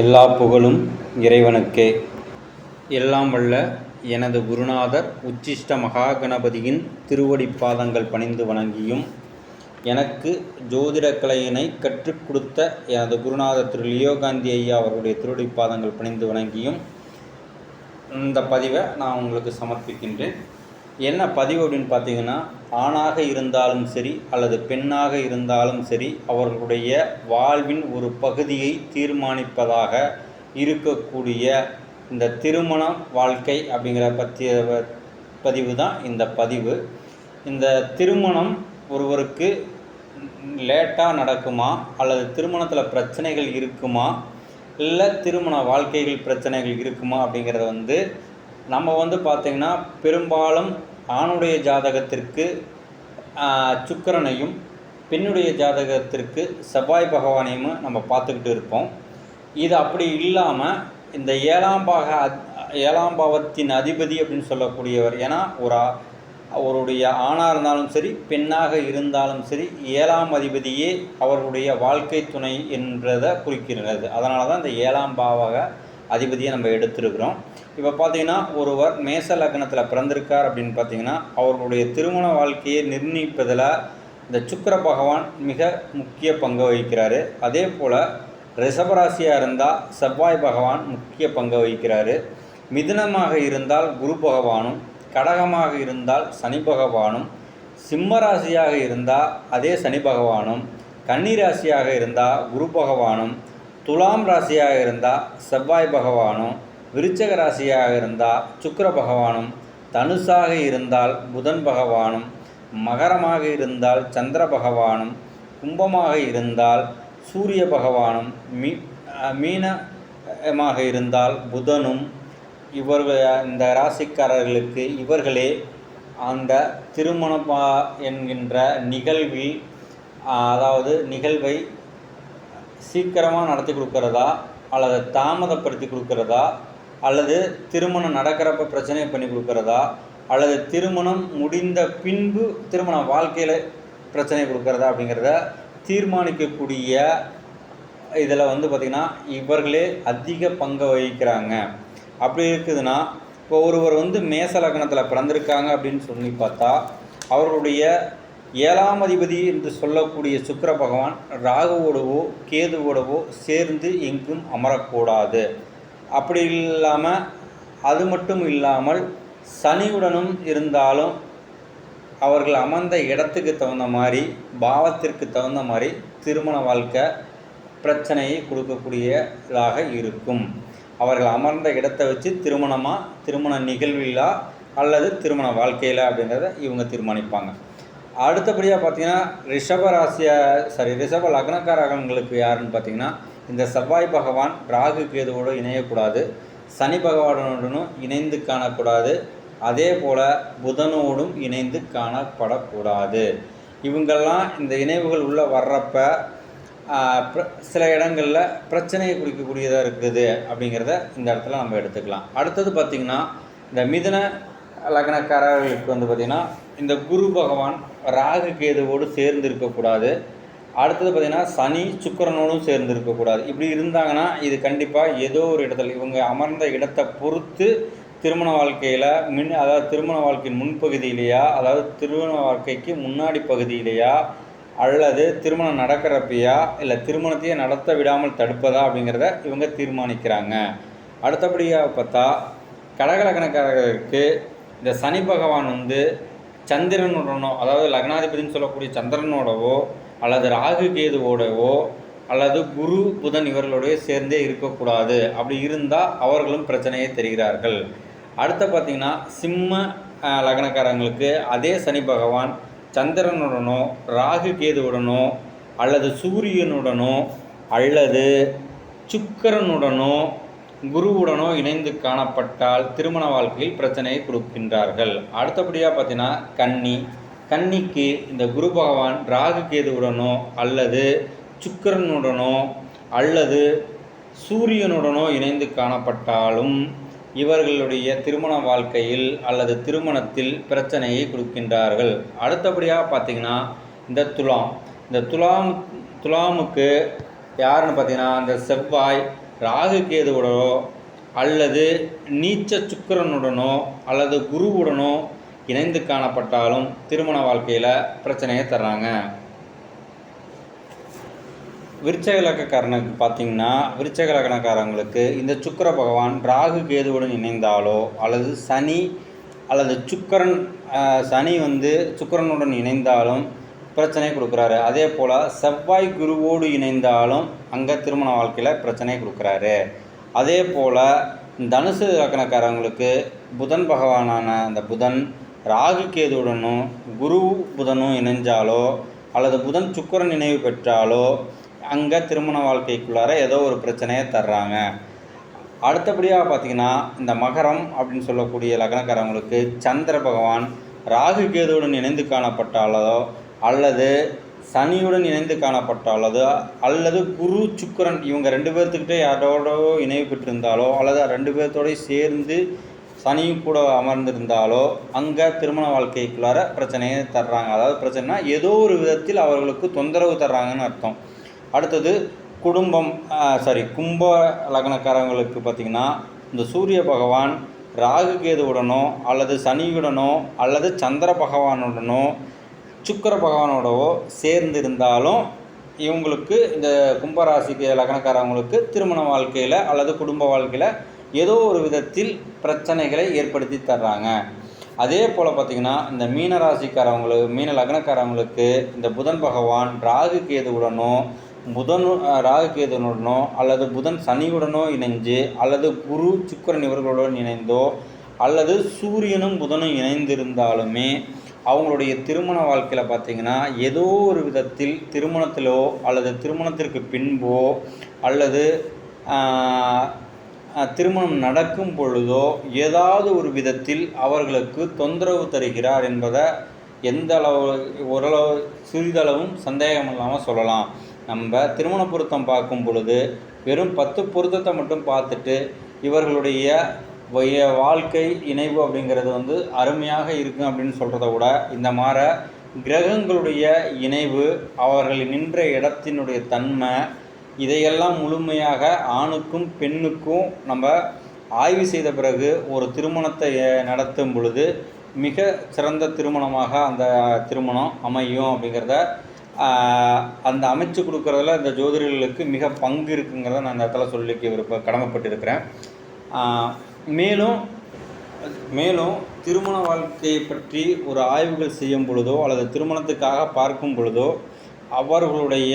எல்லா புகழும் இறைவனுக்கே. எல்லாம் வல்ல எனது குருநாதர் உச்சிஷ்ட மகாகணபதியின் திருவடி பாதங்கள் பணிந்து வணங்கியும் எனக்கு ஜோதிடக் கலையினை கற்றுக் கொடுத்த எனது குருநாதர் திரு லியோகாந்தி ஐயா அவருடைய திருவடி பாதங்கள் பணிந்து வணங்கியும் இந்த பதிவை நான் உங்களுக்கு சமர்ப்பிக்கின்றேன். என்ன பதிவு அப்படின்னு பார்த்தீங்கன்னா ஆணாக இருந்தாலும் சரி அல்லது பெண்ணாக இருந்தாலும் சரி அவர்களுடைய வாழ்வின் ஒரு பகுதியை தீர்மானிப்பதாக இருக்கக்கூடிய இந்த திருமண வாழ்க்கை அப்படிங்கிற பற்றிய பதிவு தான் இந்த பதிவு. இந்த திருமணம் ஒருவருக்கு லேட்டாக நடக்குமா? அல்லது திருமணத்தில் பிரச்சனைகள் இருக்குமா? இல்லை திருமண வாழ்க்கைகள் பிரச்சனைகள் இருக்குமா அப்படிங்கிறத வந்து நம்ம வந்து பார்த்திங்கன்னா பெரும்பாலும் ஆணுடைய ஜாதகத்திற்கு சுக்கரனையும் சுக்கிரனையும் பெண்ணுடைய ஜாதகத்திற்கு செவ்வாய் பகவானையும் நம்ம பார்த்துக்கிட்டு இருப்போம். இது அப்படி இல்லாமல் இந்த ஏழாம் பாக ஏழாம் பாவத்தின் அதிபதி அப்படின்னு சொல்லக்கூடியவர் ஏன்னா ஒரு அவருடைய ஆணாக இருந்தாலும் சரி பெண்ணாக இருந்தாலும் சரி ஏழாம் அதிபதியே அவர்களுடைய வாழ்க்கை துணை என்றதை குறிக்கிறது. அதனால தான் இந்த ஏழாம் பாவக அதிபதியை நம்ம எடுத்திருக்கிறோம். இப்போ பார்த்தீங்கன்னா ஒருவர் மேச லக்னத்தில் பிறந்திருக்கார் அப்படின்னு பார்த்தீங்கன்னா அவர்களுடைய திருமண வாழ்க்கையை நிர்ணயிப்பதில் இந்த சுக்கர பகவான் மிக முக்கிய பங்கு வகிக்கிறாரு. அதே போல் ரிஷபராசியாக இருந்தால் செவ்வாய் பகவான் முக்கிய பங்கு வகிக்கிறாரு. மிதுனமாக இருந்தால் குரு பகவானும் கடகமாக இருந்தால் சனி பகவானும் சிம்மராசியாக இருந்தால் அதே சனி பகவானும் கன்னிராசியாக இருந்தால் குரு பகவானும் துலாம் ராசியாக இருந்தால் செவ்வாய் பகவானும் விருச்சக ராசியாக இருந்தால் சுக்கர பகவானும் தனுசாக இருந்தால் புதன் பகவானும் மகரமாக இருந்தால் சந்திர பகவானும் கும்பமாக இருந்தால் சூரிய பகவானும் மீ மீனமாக இருந்தால் புதனும் இவர்கள் இந்த ராசிக்காரர்களுக்கு இவர்களே அந்த திருமண என்கின்ற நிகழ்வில் அதாவது நிகழ்வை சீக்கிரமாக நடத்தி கொடுக்குறதா? அல்லது தாமதப்படுத்தி கொடுக்குறதா? அல்லது திருமணம் நடக்கிறப்ப பிரச்சனை பண்ணி கொடுக்குறதா? அல்லது திருமணம் முடிந்த பின்பு திருமண வாழ்க்கையில் பிரச்சனை கொடுக்குறதா அப்படிங்கிறத தீர்மானிக்கக்கூடிய இதில் வந்து பார்த்திங்கன்னா இவர்களே அதிக பங்கு வகிக்கிறாங்க. அப்படி இருக்குதுன்னா இப்போ ஒருவர் வந்து மேச லக்னத்தில் பிறந்திருக்காங்க அப்படின்னு சொல்லி பார்த்தா அவர்களுடைய ஏழாம் அதிபதி என்று சொல்லக்கூடிய சுக்கர பகவான் ராகுவோடவோ கேதுவோடவோ சேர்ந்து எங்கும் அமரக்கூடாது. அப்படி இல்லாமல் அது மட்டும் இல்லாமல் சனியுடனும் இருந்தாலும் அவர்கள் அமர்ந்த இடத்துக்கு தகுந்த மாதிரி பாவத்திற்கு தகுந்த மாதிரி திருமண வாழ்க்கை பிரச்சனையை கொடுக்கக்கூடியதாக இருக்கும். அவர்கள் அமர்ந்த இடத்தை வச்சு திருமணமாக திருமண நிகழ்விலா அல்லது திருமண வாழ்க்கையில் அப்படிங்கிறத இவங்க தீர்மானிப்பாங்க. அடுத்தபடியாக பார்த்தீங்கன்னா ரிஷப ராசிய சாரி ரிஷப லக்னக்காரகங்களுக்கு யாருன்னு பார்த்தீங்கன்னா இந்த செவ்வாய் பகவான் ராகு கேதுவோடு இணையக்கூடாது. சனி பகவானுடனும் இணைந்து காணக்கூடாது. அதே போல் புதனோடும் இணைந்து காணப்படக்கூடாது. இவங்கெல்லாம் இந்த இணைவுகள் உள்ளே வர்றப்ப சில இடங்களில் பிரச்சனையை குறிக்கக்கூடியதாக இருக்குது அப்படிங்கிறத இந்த இடத்துல நம்ம எடுத்துக்கலாம். அடுத்தது பார்த்திங்கன்னா இந்த மிதுன லக்னக்காரர்களுக்கு வந்து பார்த்திங்கன்னா இந்த குரு பகவான் ராகு கேதுவோடு சேர்ந்து இருக்கக்கூடாது அடுத்தது பார்த்திங்கன்னா சனி சுக்கிரனோடும் சேர்ந்து இருக்கக்கூடாது இப்படி இருந்தாங்கன்னா இது கண்டிப்பாக ஏதோ ஒரு இடத்துல இவங்க அமர்ந்த இடத்தை பொறுத்து திருமண வாழ்க்கையில் மின் அதாவது திருமண வாழ்க்கையின் முன்பகுதியிலேயா அதாவது திருமண வாழ்க்கைக்கு முன்னாடி பகுதியிலேயா அல்லது திருமணம் நடக்கிறப்பையா இல்லை திருமணத்தையே நடத்த விடாமல் தடுப்பதா அப்படிங்கிறத இவங்க தீர்மானிக்கிறாங்க. அடுத்தபடியாக பார்த்தா கடகலக்கணக்காரர்களுக்கு இந்த சனி பகவான் வந்து சந்திரனுடனோ அதாவது லக்னாதிபதினு சொல்லக்கூடிய சந்திரனோடவோ அல்லது ராகு கேதுவோடவோ அல்லது குரு புதன் இவர்களோடய சேர்ந்தே இருக்கக்கூடாது. அப்படி இருந்தால் அவர்களும் பிரச்சனையை தெரிகிறார்கள். அடுத்து பார்த்திங்கன்னா சிம்ம லக்னக்காரங்களுக்கு அதே சனி பகவான் சந்திரனுடனோ ராகு கேதுவுடனோ அல்லது சூரியனுடனோ அல்லது சுக்கிரனுடனோ குருவுடனோ இணைந்து காணப்பட்டால் திருமண வாழ்க்கையில் பிரச்சனையை கொடுக்கின்றார்கள். அடுத்தபடியாக பார்த்தீங்கன்னா கன்னி. கன்னிக்கு இந்த குரு பகவான் ராகு கேதுவுடனோ அல்லது சுக்கிரனுடனோ அல்லது சூரியனுடனோ இணைந்து காணப்பட்டாலும் இவர்களுடைய திருமண வாழ்க்கையில் அல்லது திருமணத்தில் பிரச்சனையை கொடுக்கின்றார்கள். அடுத்தபடியாக பார்த்தீங்கன்னா இந்த துலாம். இந்த துலாம் துலாமுக்கு யாருன்னு பார்த்தீங்கன்னா இந்த செவ்வாய் ராகு கேதுவுடனோ அல்லது நீச்ச சுக்கிரனுடனோ அல்லது குருவுடனோ இணைந்து காணப்பட்டாலும் திருமண வாழ்க்கையில் பிரச்சனையை தர்றாங்க. விருச்சக லக்கக்காரனுக்கு பார்த்தீங்கன்னா விருச்சக லக்கணக்காரங்களுக்கு இந்த சுக்கிர பகவான் ராகு கேதுவுடன் இணைந்தாலோ அல்லது சனி அல்லது சுக்கிரன் சனி வந்து சுக்கிரனுடன் இணைந்தாலும் பிரச்சனை கொடுக்குறாரு. அதே போல் செவ்வாய் குருவோடு இணைந்தாலும் அங்கே திருமண வாழ்க்கையில் பிரச்சனை கொடுக்குறாரு. அதே போல் தனுசு லக்கணக்காரங்களுக்கு புதன் பகவானான அந்த புதன் ராகு கேதுவுடனும் குரு புதனும் இணைஞ்சாலோ அல்லது புதன் சுக்கிரன் நினைவு பெற்றாலோ அங்கே திருமண வாழ்க்கைக்குள்ளார ஏதோ ஒரு பிரச்சனையை தர்றாங்க. அடுத்தபடியாக பார்த்தீங்கன்னா இந்த மகரம் அப்படின்னு சொல்லக்கூடிய லக்னக்காரவங்களுக்கு சந்திர பகவான் ராகு கேதுவுடன் இணைந்து காணப்பட்டாலோ அல்லது சனியுடன் இணைந்து காணப்பட்டாலோ அல்லது குரு சுக்கிரன் இவங்க ரெண்டு பேர்த்துக்கிட்டே யாரோட இணைவு பெற்றிருந்தாலோ அல்லது ரெண்டு பேர்த்தோடய சேர்ந்து சனியும் கூட அமர்ந்திருந்தாலோ அங்கே திருமண வாழ்க்கைக்குள்ளார பிரச்சனையை தர்றாங்க. அதாவது பிரச்சனைனா ஏதோ ஒரு விதத்தில் அவர்களுக்கு தொந்தரவு தர்றாங்கன்னு அர்த்தம். அடுத்தது குடும்பம் சாரி கும்ப லக்னக்காரங்களுக்கு பார்த்திங்கன்னா இந்த சூரிய பகவான் ராகு கேதுவுடனோ அல்லது சனியுடனோ அல்லது சந்திர பகவானுடனோ சுக்கிர பகவானோடவோ சேர்ந்து இருந்தாலும் இவங்களுக்கு இந்த கும்பராசிக்கு லக்னக்காரவங்களுக்கு திருமண வாழ்க்கையில் அல்லது குடும்ப வாழ்க்கையில் ஏதோ ஒரு விதத்தில் பிரச்சனைகளை ஏற்படுத்தி தர்றாங்க. அதே போல் பார்த்திங்கன்னா இந்த மீன ராசிக்காரவங்களுக்கு மீன லக்னக்காரவங்களுக்கு இந்த புதன் பகவான் ராகு கேதுவுடனோ புதன் ராகு கேதுனுடனோ அல்லது புதன் சனியுடனோ இணைஞ்சு அல்லது குரு சுக்கரன் இவர்களுடன் இணைந்தோ அல்லது சூரியனும் புதனும் இணைந்திருந்தாலுமே அவங்களுடைய திருமண வாழ்க்கையில் பார்த்தீங்கன்னா ஏதோ ஒரு விதத்தில் திருமணத்திலோ அல்லது திருமணத்திற்கு பின்போ அல்லது திருமணம் நடக்கும் பொழுதோ ஏதாவது ஒரு விதத்தில் அவர்களுக்கு தொந்தரவு தருகிறார் என்பதை எந்த அளவு ஓரளவு சிறிதளவும் சந்தேகம் இல்லாமல் சொல்லலாம். நம்ம திருமண பொருத்தம் பார்க்கும் பொழுது வெறும் பத்து பொருத்தத்தை மட்டும் பார்த்துட்டு இவர்களுடைய வாழ்க்கை இணைவு அப்படிங்கிறது வந்து அருமையாக இருக்கும் அப்படின்னு சொல்கிறத விட இந்த மாற கிரகங்களுடைய இணைவு அவர்கள் நின்ற இடத்தினுடைய தன்மை இதையெல்லாம் முழுமையாக ஆணுக்கும் பெண்ணுக்கும் நம்ம ஆய்வு செய்த பிறகு ஒரு திருமணத்தை நடத்தும் பொழுது மிக சிறந்த திருமணமாக அந்த திருமணம் அமையும் அப்படிங்கிறத அந்த அமைச்சு கொடுக்குறதுல இந்த ஜோதிடர்களுக்கு மிக பங்கு இருக்குங்கிறத நான் இந்த இடத்துல சொல்லிக்க விருப்ப கடமைப்பட்டிருக்கிறேன். மேலும் மேலும் திருமண வாழ்க்கையை பற்றி ஒரு ஆய்வுகள் செய்யும் பொழுதோ அல்லது திருமணத்துக்காக பார்க்கும் பொழுதோ அவர்களுடைய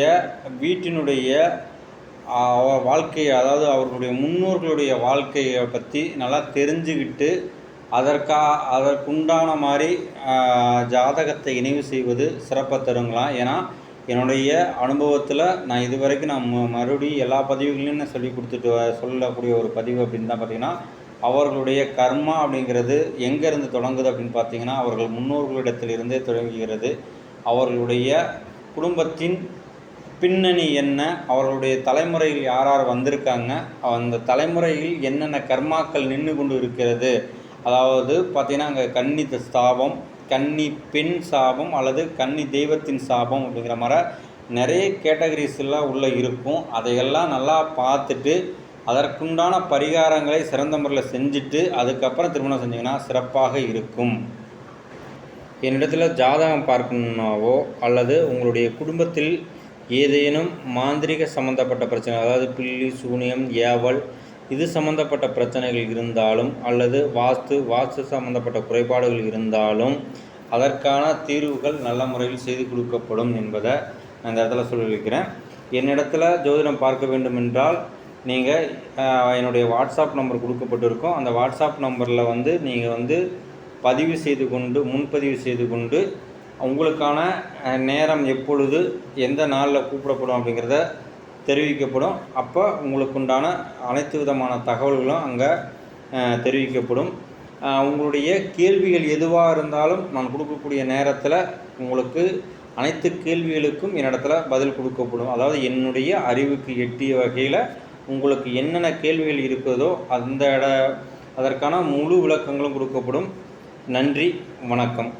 வீட்டினுடைய வாழ்க்கையை அதாவது அவர்களுடைய முன்னோர்களுடைய வாழ்க்கையை பற்றி நல்லா தெரிஞ்சுக்கிட்டு அதற்கா அதற்குண்டான மாதிரி ஜாதகத்தை இணைவு செய்வது சிறப்பாக தருங்களாம் ஏன்னா என்னுடைய அனுபவத்தில் நான் இது வரைக்கும் நான் மறுபடியும் எல்லா பதிவுகளையும் நான் சொல்லி கொடுத்துட்டு சொல்லக்கூடிய ஒரு பதிவு அப்படின்னு தான் பார்த்தீங்கன்னா அவர்களுடைய கர்மா அப்படிங்கிறது எங்கேருந்து தொடங்குது அப்படின்னு பார்த்தீங்கன்னா அவர்கள் முன்னோர்களிடத்திலிருந்தே தொடங்குகிறது. அவர்களுடைய குடும்பத்தின் பின்னணி என்ன? அவர்களுடைய தலைமுறையில் யார் யார் வந்திருக்காங்க? அந்த தலைமுறையில் என்னென்ன கர்மாக்கள் நின்று கொண்டு இருக்கிறது? அதாவது பார்த்தீங்கன்னா அங்கே கன்னி ஸ்தாபம் கன்னி பெண் சாபம் அல்லது கன்னி தெய்வத்தின் சாபம் அப்படிங்கிற மாதிரி நிறைய கேட்டகரிஸ் எல்லாம் உள்ளே இருக்கும். அதையெல்லாம் நல்லா பார்த்துட்டு அதற்குண்டான பரிகாரங்களை சிறந்த முறையில் செஞ்சுட்டு அதுக்கப்புறம் திருமணம் செஞ்சீங்கன்னா சிறப்பாக இருக்கும். என்னிடத்தில் ஜாதகம் பார்க்கணுன்னாவோ அல்லது உங்களுடைய குடும்பத்தில் ஏதேனும் மாந்திரீக சம்பந்தப்பட்ட பிரச்சனை அதாவது பில்லி சூனியம் ஏவல் இது சம்பந்தப்பட்ட பிரச்சனைகள் இருந்தாலும் அல்லது வாஸ்து வாஸ்து சம்பந்தப்பட்ட குறைபாடுகள் இருந்தாலும் அதற்கான தீர்வுகள் நல்ல முறையில் செய்து கொடுக்கப்படும் என்பதை நான் இந்த இடத்துல சொல்லியிருக்கிறேன். என்னிடத்தில் ஜோதிடம் பார்க்க வேண்டும் என்றால் நீங்கள் என்னுடைய வாட்ஸ்அப் நம்பர் கொடுக்கப்பட்டிருக்கும். அந்த வாட்ஸ்அப் நம்பரில் வந்து நீங்கள் வந்து பதிவு செய்து கொண்டு முன்பதிவு செய்து கொண்டு உங்களுக்கான நேரம் எப்பொழுது எந்த நாளில் கூப்பிடப்படும் அப்படிங்கிறத தெரிவிக்கப்படும். அப்போ உங்களுக்கு உண்டான அனைத்து விதமான தகவல்களும் அங்கே தெரிவிக்கப்படும். உங்களுடைய கேள்விகள் எதுவாக இருந்தாலும் நான் கொடுக்கக்கூடிய நேரத்தில் உங்களுக்கு அனைத்து கேள்விகளுக்கும் என்னிடத்துல பதில் கொடுக்கப்படும். அதாவது என்னுடைய அறிவுக்கு எட்டிய வகையில் உங்களுக்கு என்னென்ன கேள்விகள் இருக்கிறதோ அந்த இட அதற்கான முழு விளக்கங்களும் கொடுக்கப்படும். நன்றி வணக்கம்.